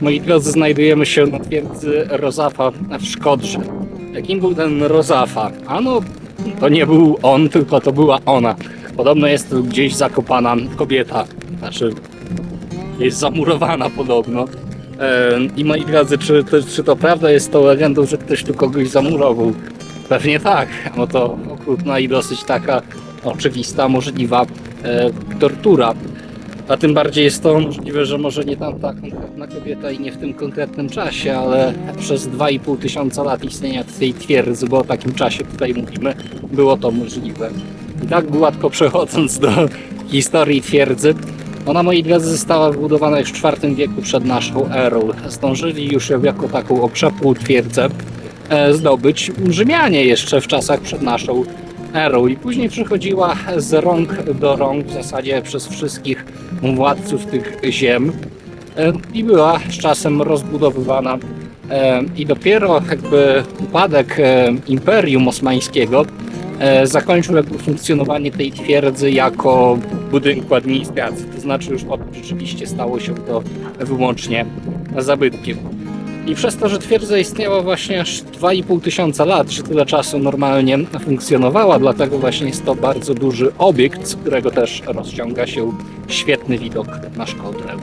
Moi drodzy, znajdujemy się na twierdzy Rozafa w Szkodrze. Jakim był ten Rozafa? Ano, to nie był on, tylko to była ona. Podobno jest tu gdzieś zakopana kobieta. Znaczy, jest zamurowana podobno. I moi drodzy, czy, to- czy to prawda jest tą legendą, że ktoś tu kogoś zamurował? Pewnie tak. No to okrutna i dosyć taka oczywista, możliwa e, tortura. A tym bardziej jest to możliwe, że może nie tamta konkretna kobieta i nie w tym konkretnym czasie, ale przez 2,5 tysiąca lat istnienia tej twierdzy, bo o takim czasie tutaj mówimy, było to możliwe. I tak gładko przechodząc do historii twierdzy, ona, moi drodzy, została wybudowana już w IV wieku przed naszą erą. Zdążyli już ją jako taką okrzepłą twierdzę e, zdobyć Rzymianie jeszcze w czasach przed naszą erą i później przechodziła z rąk do rąk w zasadzie przez wszystkich władców tych ziem e, i była z czasem rozbudowywana e, i dopiero jakby upadek e, Imperium Osmańskiego zakończył jakby funkcjonowanie tej twierdzy jako budynku administracji. To znaczy już potem rzeczywiście stało się to wyłącznie zabytkiem. I przez to, że twierdza istniała właśnie aż 2,5 tysiąca lat, że tyle czasu normalnie funkcjonowała, dlatego właśnie jest to bardzo duży obiekt, z którego też rozciąga się świetny widok na Szkodrę.